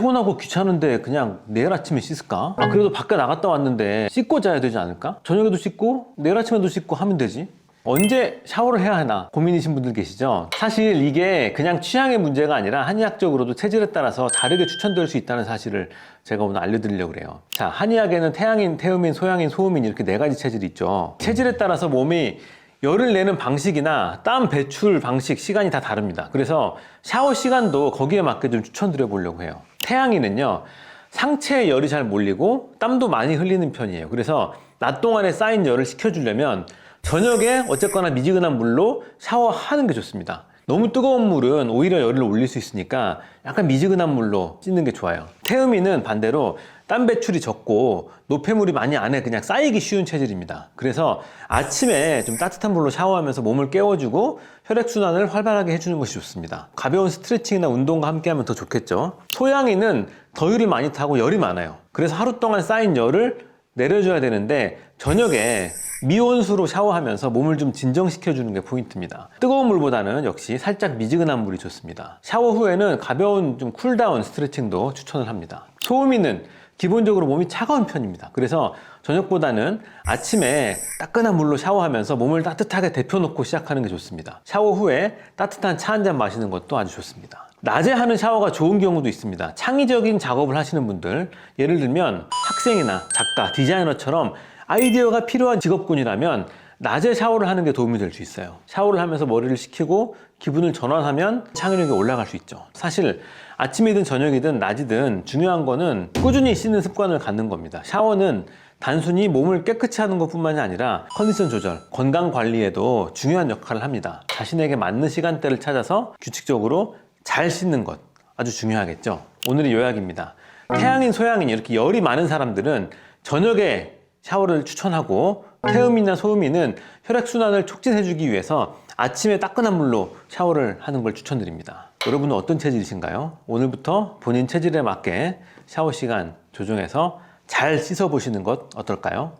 피곤하고 귀찮은데 그냥 내일 아침에 씻을까? 아 그래도 밖에 나갔다 왔는데 씻고 자야 되지 않을까? 저녁에도 씻고 내일 아침에도 씻고 하면 되지 언제 샤워를 해야 하나 고민이신 분들 계시죠? 사실 이게 그냥 취향의 문제가 아니라 한의학적으로도 체질에 따라서 다르게 추천될 수 있다는 사실을 제가 오늘 알려드리려고 그래요. 자, 한의학에는 태양인, 태음인, 소양인, 소음인 이렇게 네 가지 체질이 있죠. 체질에 따라서 몸이 열을 내는 방식이나 땀 배출 방식, 시간이 다 다릅니다. 그래서 샤워 시간도 거기에 맞게 좀 추천드려 보려고 해요. 태양인은요, 상체에 열이 잘 몰리고 땀도 많이 흘리는 편이에요. 그래서 낮 동안에 쌓인 열을 식혀주려면 저녁에 어쨌거나 미지근한 물로 샤워하는 게 좋습니다. 너무 뜨거운 물은 오히려 열을 올릴 수 있으니까 약간 미지근한 물로 씻는 게 좋아요. 태음인은 반대로 땀 배출이 적고 노폐물이 많이 안에 그냥 쌓이기 쉬운 체질입니다. 그래서 아침에 좀 따뜻한 물로 샤워하면서 몸을 깨워주고 혈액순환을 활발하게 해주는 것이 좋습니다. 가벼운 스트레칭이나 운동과 함께 하면 더 좋겠죠. 소양인은 더위를 많이 타고 열이 많아요. 그래서 하루 동안 쌓인 열을 내려줘야 되는데 저녁에 미온수로 샤워하면서 몸을 좀 진정시켜주는 게 포인트입니다. 뜨거운 물보다는 역시 살짝 미지근한 물이 좋습니다. 샤워 후에는 가벼운 좀 쿨다운 스트레칭도 추천을 합니다. 소음이는 기본적으로 몸이 차가운 편입니다. 그래서 저녁보다는 아침에 따끈한 물로 샤워하면서 몸을 따뜻하게 데펴놓고 시작하는 게 좋습니다. 샤워 후에 따뜻한 차 한 잔 마시는 것도 아주 좋습니다. 낮에 하는 샤워가 좋은 경우도 있습니다. 창의적인 작업을 하시는 분들, 예를 들면 학생이나 작가, 디자이너처럼 아이디어가 필요한 직업군이라면 낮에 샤워를 하는 게 도움이 될 수 있어요. 샤워를 하면서 머리를 식히고 기분을 전환하면 창의력이 올라갈 수 있죠. 사실 아침이든 저녁이든 낮이든 중요한 거는 꾸준히 씻는 습관을 갖는 겁니다. 샤워는 단순히 몸을 깨끗이 하는 것 뿐만이 아니라 컨디션 조절, 건강 관리에도 중요한 역할을 합니다. 자신에게 맞는 시간대를 찾아서 규칙적으로 잘 씻는 것 아주 중요하겠죠. 오늘의 요약입니다. 태양인, 소양인 이렇게 열이 많은 사람들은 저녁에 샤워를 추천하고 태음이나 소음이는 혈액순환을 촉진해주기 위해서 아침에 따끈한 물로 샤워를 하는 걸 추천드립니다. 여러분은 어떤 체질이신가요? 오늘부터 본인 체질에 맞게 샤워 시간 조정해서 잘 씻어보시는 것 어떨까요?